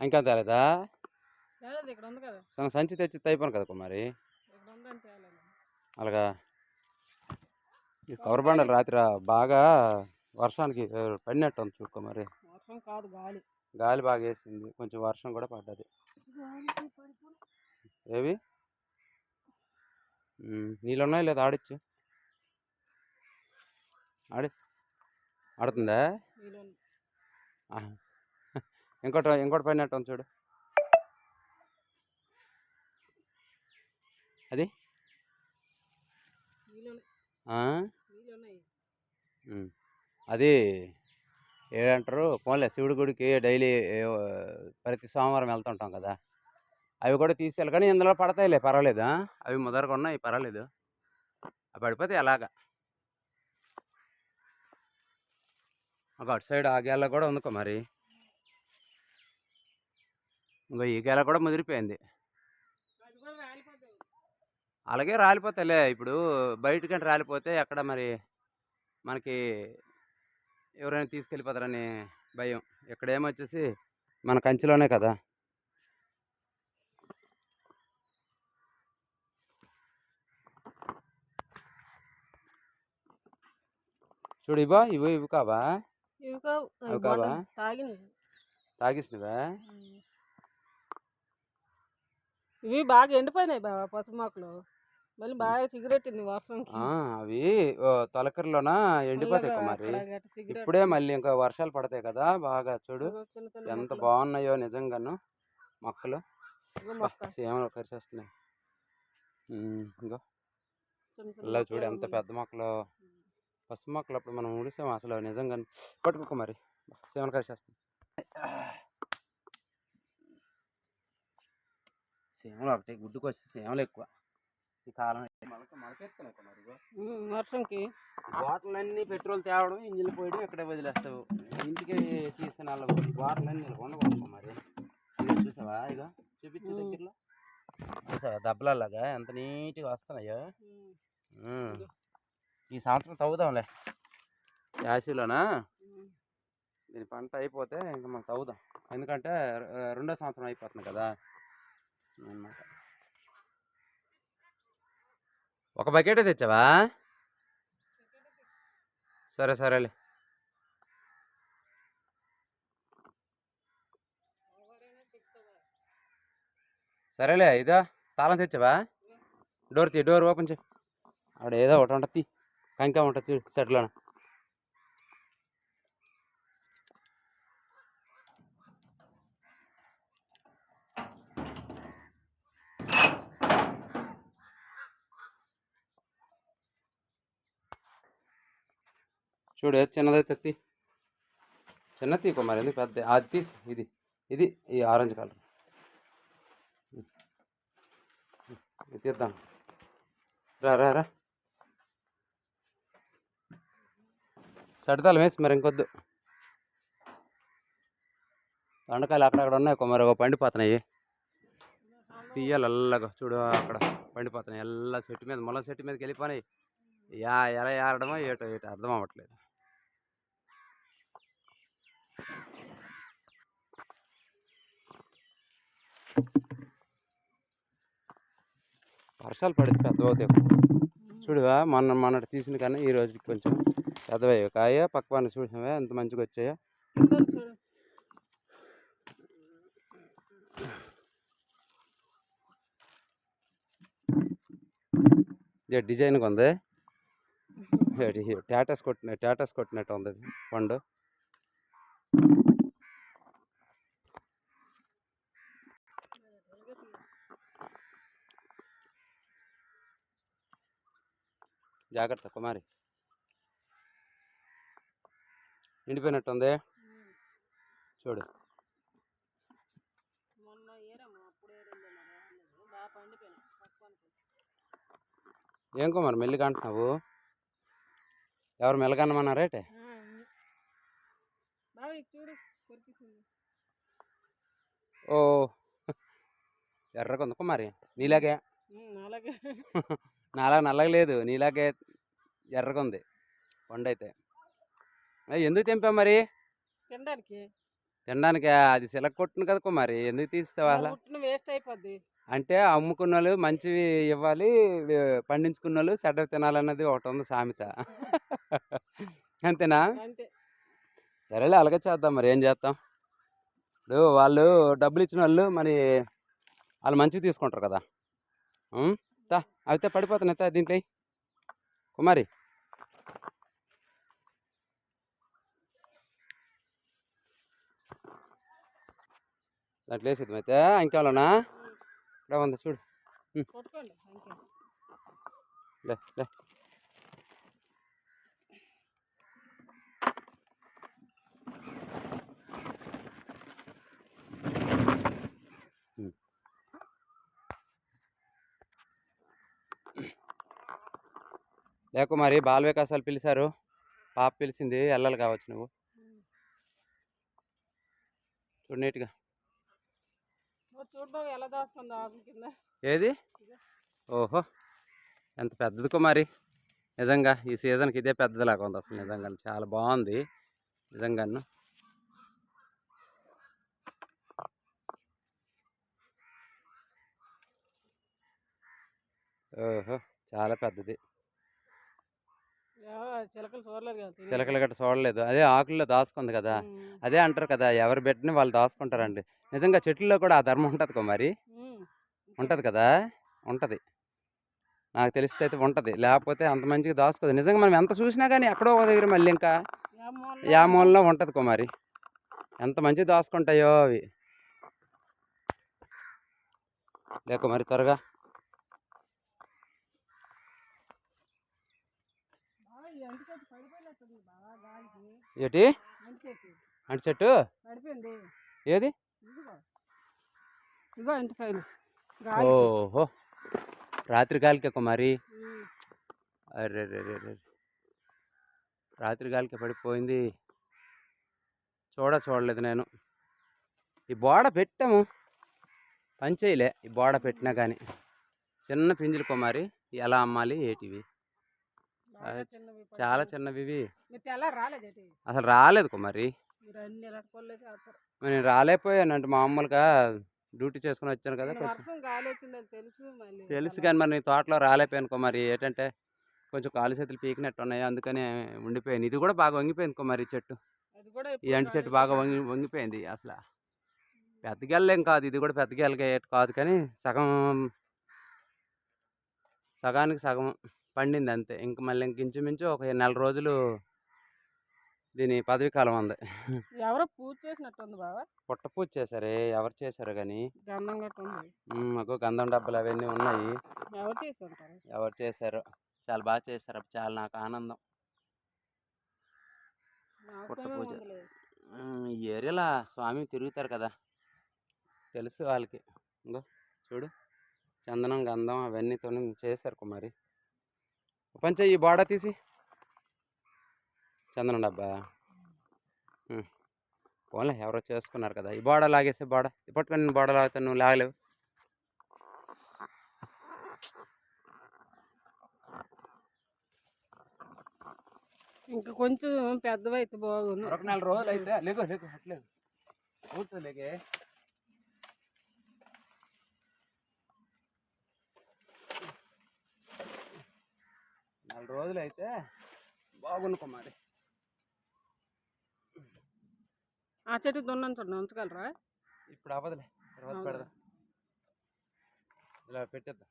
ఇంకా తేలేదా? సంచి తెచ్చి అయిపోను కదా కుమారి అలాగా? ఈ కవర్ బండలు రాత్రి బాగా వర్షానికి పడినట్టు ఉంది చూడుకో మరి. గాలి. బాగా వేసింది. కొంచెం వర్షం కూడా పడ్డది. ఏవి? నీళ్ళు ఉన్నాయి లేదా ఆడిచ్చు? ఆడి ఆడుతుందా. ఇంకోటి ఇంకోటి పడినట్టు ఉంది చూడు. అది. అది ఏడంటారు పోన్లే శివుడి గుడికి డైలీ ప్రతి సోమవారం వెళ్తుంటాం కదా. అవి కూడా తీసుకెళ్ళి కానీ ఇందులో పడతాయిలే పర్వాలేదు? అవి ముదరగా ఉన్నాయి పర్వాలేదు. అవి పడిపోతాయి అలాగా ఒక అటు సైడ్ ఆ గేల కూడా ఉందికో మరి. ఇంకో ఈ గేల కూడా ముదిరిపోయింది. అలాగే రాలిపోతాయిలే. ఇప్పుడు బయటకంటే రాలిపోతే ఎక్కడ మరి మనకి ఎవరైనా తీసుకెళ్ళిపోతారని భయం. ఇక్కడ ఏమొచ్చేసి మన కంచిలోనే కదా. చూడు ఇవా ఇవి ఇవి కావా? ఇవి కావు అవి అవి కావా? బాటిల్ తాగింది తాగిసినవా ఇవి బాగా ఎండిపోయినాయి బాబా పసుపు మొక్కలు. మళ్ళీ బాగా సిగరెట్టింది వర్షంకి ఆ, అవి తొలకరిలోన ఎండిపోతాయి మరి. ఇప్పుడే మళ్ళీ ఇంకా వర్షాలు పడతాయి కదా బాగా చూడు. ఎంత. బాగున్నాయో నిజంగాను మొక్కలు. సీమలు కరిచేస్తున్నాయి. ఇంకో ఇలా చూడు ఎంత. పెద్ద మొక్కలు. పసుపు మొక్కలు అప్పుడు మనం ఉడిసాం అసలు నిజంగా పట్టుకోక మరి. సీమలు కరిచేస్తాయి సీమలు ఒకటి గుడ్డుకు వచ్చి సీమలు ఎక్కువ. ఈ కాలం వర్షంకి బాటిల్ అన్ని పెట్రోల్ తేవడం ఇంజిన్ పోయడం ఇక్కడే వదిలేస్తావు. ఇంటికి తీసుకుని వాళ్ళ బాటిల్ అన్ని ఉండకూడదు మరి. చూసావా ఇక చూపించు. దగ్గరలో. చూసావా దెబ్బలలాగా? ఎంత నీట్గా వస్తున్నాయో. ఈ సంవత్సరం తవ్వుదాంలే. యాసీలోనా. దీని పంట అయిపోతే ఇంకా మనం తవ్వుదాం. ఎందుకంటే రెండో సంవత్సరం అయిపోతుంది కదా. అనమాట ఒక బకెట్ తెచ్చావా? సరే సరేలే. సరేలే ఇదా. తాళం తెచ్చావా? డోర్ తీ డోర్ ఓపెన్ చేయి. ఆడ ఏదో ఒకటి ఉంటుంది కంకా ఉంటుంది చూడు చూడు ఏది చిన్నదైతే తీ. చిన్న తీకో మరి ఎందుకు పెద్ద? అది తీసి ఇది ఇది ఈ ఆరెంజ్ కలర్. ఇది తీద్దాం. రా రా రా. సడతాలు వేసి మరి ఇంకొద్దు. దొండకాయలు అక్కడక్కడ ఉన్నాయి. కుమార్ ఒక పండిపోతున్నాయి. తీయాలి అల్లగా. చూడు అక్కడ పండిపోతున్నాయి. ఎల్ల చెట్టు మీద మొల చెట్టు మీదకి వెళ్ళిపోయినాయి. యా ఎలా ఏరడమో ఏటో ఏటో అర్థం అవ్వట్లేదు. వర్షాలు పడితే పెద్ద చూడువా మొన్న మొన్నటి తీసిన కానీ ఈ రోజుకి కొంచెం పెద్దవయ్యాయి. కాయ పక్కన చూసావా ఎంత మంచిగా వచ్చాయో. ఇదే ఇది డిజైన్గా ఉంది. టాటాస్ కొట్టిన టాటాస్ కొట్టినట్టు ఉంది పండు. జాగ్రత్త కుమారి. నిండిపోయినట్టు ఉంది చూడు ఏం కుమార్ మెల్లిగా అంటున్నావు? ఎవరు మెల్లగన్నమన్నారేటే ఓ ఎర్రగా ఉంది. కుమారి నీలాగే. ఉమ్, అలాగే నాలా నల్లగా లేదు నీలాగే ఎర్రగా ఉంది పండు అయితే అయ్ ఎందుకు తెంపావు మరి? తినడానికి. తినడానికి? అది సిలక కొట్టును కదా కుమారి ఎందుకు తీస్తావు వేస్ట్ అయిపోద్ది. అంటే అమ్ముకున్న వాళ్ళు మంచివి ఇవ్వాలి పండించుకున్న వాళ్ళు చెడ్డవి తినాలన్నది ఒకటి ఉంది సామెత. అంతేనా? అంతే. సరేలే అలాగే చేద్దాం మరి ఏం చేస్తాం? ఇప్పుడు వాళ్ళు డబ్బులు ఇచ్చిన వాళ్ళు మరి వాళ్ళు మంచిగా తీసుకుంటారు కదా. అయితే పడిపోతున్నాయి దీంట్లో. కుమారి. దాంట్లో వేసేద్దాం అయితే ఇంకేమన్నా ఇక్కడ ఉంది చూడు. లే లే. లేకు మరి బాల వికాసాలు పిలిచారు. పాప పిలిచింది. వెళ్ళాలి కావచ్చు నువ్వు. చూడు నీట్గా. ఏది? ఓహో. ఎంత పెద్దది కుమారి నిజంగా ఈ సీజన్కి ఇదే పెద్దదిలాగా ఉంది అసలు నిజంగా చాలా బాగుంది. నిజంగాను. ఓహో. చాలా పెద్దది. చిలకలు గట్ట చూడలేదు అదే ఆకుల్లో దాచుకుంది కదా. అదే అంటారు కదా ఎవరు పెట్టిన వాళ్ళు దాచుకుంటారండి. నిజంగా చెట్లలో కూడా ఆ ధర్మం ఉంటుంది కుమారి. ఉంటుంది. కదా? ఉంటుంది. నాకు తెలిస్తే అయితే ఉంటుంది. లేకపోతే అంత మంచిగా దాచుకోదు. నిజంగా మనం ఎంత చూసినా కానీ ఎక్కడో ఒక దగ్గర మళ్ళీ ఇంకా యా మూలలో ఉంటుంది. కుమారి ఎంత మంచిగా దాచుకుంటాయో అవి. లే కుమారి త్వరగా బాగా ఈ అంటు చెట్టు పడిపోయినట్టుంది బాగా గాలికి ఏటి? అంటు చెట్టు ఏది? ఓహో. రాత్రి గాలికే కుమారి. అరే రాత్రి గాలికి పడిపోయింది. చూడ చూడలేదు నేను. ఈ బోడ పెట్టాము. పని చేయలే. ఈ బోడ పెట్టినా కానీ చిన్న పింజులు కుమారి ఎలా అమ్మాలి? ఏటివి? చాలా. చిన్నవి ఇవి. మీరు అసలు రాలేదు కుమారి మీరు. మరి నేను రాలేకపోయాను అంటే మామూలుగా డ్యూటీ చేసుకుని వచ్చాను కదా తెలుసు కానీ మరి నీ తోటలో రాలేకపోయాను కుమారి ఏంటంటే కొంచెం కాలు చేతులు పీకినట్టు ఉన్నాయి. అందుకని ఉండిపోయాను. ఇది కూడా బాగా వంగిపోయింది కుమారి ఈ చెట్టు. ఈ అంటి చెట్టు బాగా. వంగి వంగిపోయింది అసలు. పెద్ద గెల్లేం కాదు. ఇది కూడా పెద్ద గెలగే కాదు కానీ సగం సగానికి సగం. పండింది అంతే ఇంక మళ్ళీ ఇంక ఇంచుమించు ఒక నెల రోజులు దీని పదవి కాలం ఉంది. ఎవరో పూజ చేసినట్టుంది బావా? పుట్ట పూజ చేశారే ఎవరు చేశారు కానీ గంధం మాకు గంధం డబ్బులు అవన్నీ ఉన్నాయి. ఎవరు చేసి ఉంటారు ఎవరు చేశారు చాలా బాగా చేశారు చాలా నాకు ఆనందం. పుట్ట పూజ. ఈ ఏరియాలో స్వామి తిరుగుతారు కదా తెలుసు వాళ్ళకి. ఇంకో చూడు చందనం గంధం అవన్నీతో చేశారు కుమారి. పంచ ఈ బోడ తీసి. చందనం డబ్బా. పోన్లే ఎవరో చేసుకున్నారు కదా. ఈ బోడ లాగేసే బోడ. పట్టుకొని నేను బోడ లాగుతాను నువ్వు లాగలేవు. ఇంకా కొంచెం పెద్దవైతే బాగుంది ఒక నెల రోజులు అయితే లేకు లేకు అట్లేదు. కూర్చో లేకే నెల రోజులు అయితే బాగుంది కుమారి. ఆ చెట్టు దున్నని చూడండి ఉంచగలరా? ఇప్పుడు అవ్వదులే తర్వాత? పెడదాం. ఇలా పెట్టేద్దాం.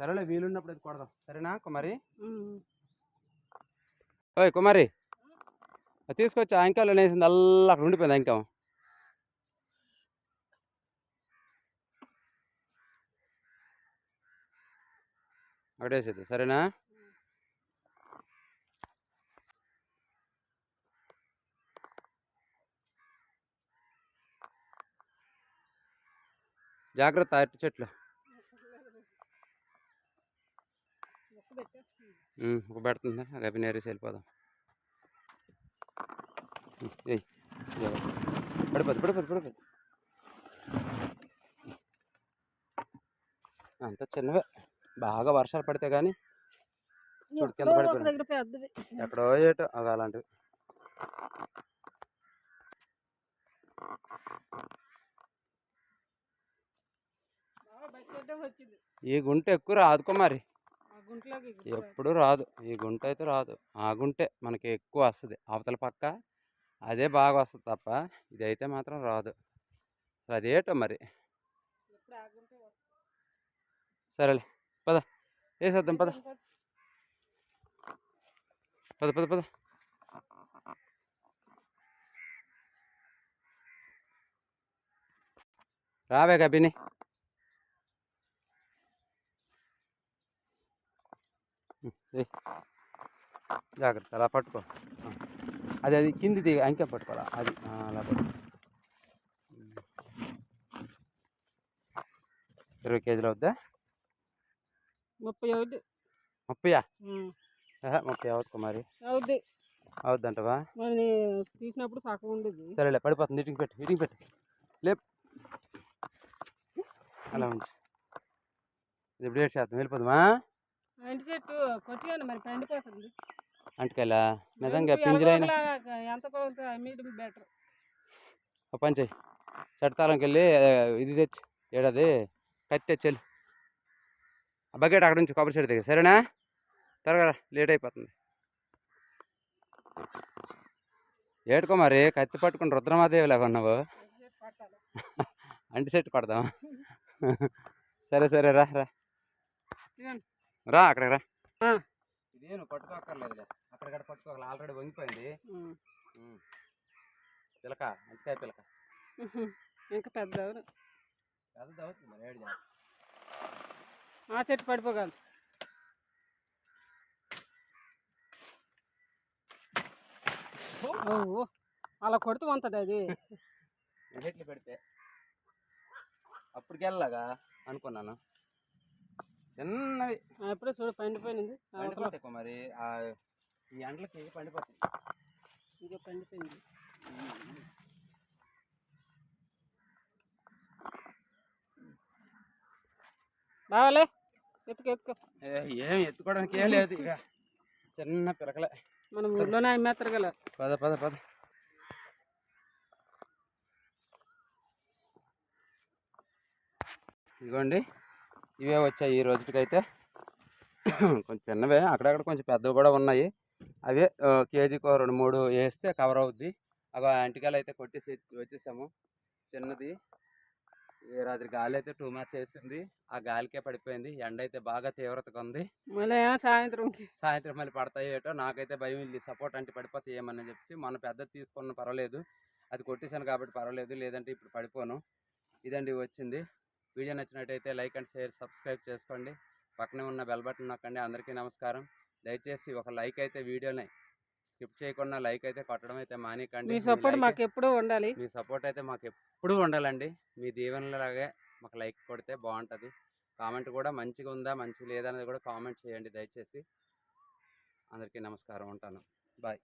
సరేలే వీలున్నప్పుడు అది కొడదాం. సరేనా కుమారి. ఓయ్ కుమారి తీసుకొచ్చి ఆంకాలు వేసింది అల్లా అక్కడ ఉండిపోయింది ఆంకాం అక్కడ సరేనా? జాగ్రత్త అరటి చెట్లు. ఒక పెడుతుందా గబి నేరేసి వెళ్ళిపోదాం. పడిపోదు పడిపోదు పడిపోదు పడిపోద్ది. అంత చిన్నవే. బాగా వర్షాలు పడితే కానీ చూడు కింద ఎక్కడో ఏటో అవి అలాంటివి. ఈ గుంట ఎక్కువ రాదుకో మరి. ఎప్పుడు రాదు. ఈ గుంట అయితే రాదు. ఆ గుంటే మనకి ఎక్కువ వస్తుంది. అవతల పక్క అదే బాగా వస్తుంది తప్ప ఇదైతే మాత్రం రాదు. అదేటో మరి. సరేలే. పద. వేసేద్దాం పద. పద పద పద. రావే కబిని జాగ్రత్త అలా పట్టుకో. అది అది కింది దిగ అంకె పట్టుకోవాలా? అది. అలా పట్టుకో ఇరవై కేజీలు అవుద్దా? ముప్పై అవుద్ది ముప్పయా? ముప్పై అవుతుంది మరి అవుద్ది. అవుద్దంటవా? మరి తీసినప్పుడు సగం ఉండేది సరేలే పడిపోతుంది. ఇటుకి పెట్టు ఇటుకి పెట్టు. లేప్. అలా ఉంచు. ఇది ఇప్పుడు ఏడు శాతం వెళ్ళిపోదామా? ఇంటి చెట్టు కొట్టియాను మరి పండిపోతుంది. అంటకెళ్ళా నిజంగా పింజరైన ఎంత బెటర్. ఒక పని చెయ్యి వెళ్ళి ఆ, ఇది తెచ్చి ఏడాది కత్తి తెచ్చి వెళ్ళు. బకెట్ అక్కడ నుంచి కొబ్బరి చెట్టు దగ్గర సరేనా త్వరగా రా, లేట్ అయిపోతుంది ఏడుకో మరి కత్తి పట్టుకుని రుద్రమాదేవి లాగా ఉన్నావు అంటి సెట్ కొడదాం సరే సరే రా రా. రా అక్కడికి రా. ఇదే నువ్వు పట్టుకోక్కర్లేదులే అక్కడిక్కడ పట్టుకోవాలి ఆల్రెడీ వంగిపోయింది. పిలక అంతకాయ పిలక. ఇంకా పెద్ద. పెద్దది అవుతుంది మరి ఏడు. ఆ చెట్టు పడిపోగలదు ఓ అలా కొడుతూ ఉంటుంది అది. ఎడ్లు పెడితే అప్పటికెళ్ళలాగా అనుకున్నాను. చిన్నవి. ఆ, ఎప్పుడో చూడు పండిపోయింది పండిపోతాయి మరి. ఆ ఈ ఎండలకి పండిపోతాయి. ఇదిగో పండిపోయింది. బావాలే. ఎత్తుకో ఎత్తుకో. ఏ, ఎత్తుకోవడానికి ఏం లేదు ఇక. చిన్న పిలకలే మనం ఊర్లోనే అమ్మేస్తారు గల పద పద పద. ఇదిగోండి. ఇవే వచ్చాయి ఈ రోజుకైతే. కొంచెం చిన్నవే అక్కడక్కడ కొంచెం పెద్దవి కూడా ఉన్నాయి. అవే కేజీకో రెండు మూడు వేస్తే కవర్ అవుద్ది. అవి అంటికాయలు అయితే కొట్టేసి వచ్చేసాము. చిన్నది. రాత్రి గాలి అయితే టూ మచ్ వేసింది ఆ గాలికే పడిపోయింది. ఎండ అయితే బాగా తీవ్రతగా ఉంది. మళ్ళీ ఏమో సాయంత్రంకి సాయంత్రం మళ్ళీ పడతాయి ఏటో నాకైతే భయం ఇది సపోర్ట్ అంటే పడిపోతాయి ఏమని చెప్పి మన పెద్దది తీసుకున్న పర్వాలేదు. అది కొట్టేశాను కాబట్టి పర్వాలేదు. లేదంటే ఇప్పుడు పడిపోను. ఇదండి వచ్చింది. వీడియో నచ్చినట్టయితే లైక్ అండ్ షేర్ సబ్స్క్రైబ్ చేసుకోండి. పక్కనే ఉన్న బెల్ బటన్ నొక్కండి. అందరికీ నమస్కారం. దయచేసి ఒక లైక్ అయితే వీడియోని స్కిప్ చేయకుండా లైక్ అయితే కొట్టడం అయితే మానేకండి మీ సపోర్ట్ మాకు ఎప్పుడూ ఉండాలి. మీ సపోర్ట్ అయితే మాకు ఎప్పుడూ ఉండాలండి. మీ దీవెనలాగే మాకు లైక్ కొడితే బాగుంటుంది కామెంట్ కూడా మంచిగా ఉందా మంచిగా లేదా అనేది కూడా కామెంట్ చేయండి దయచేసి. అందరికీ నమస్కారం ఉంటాను. బాయ్.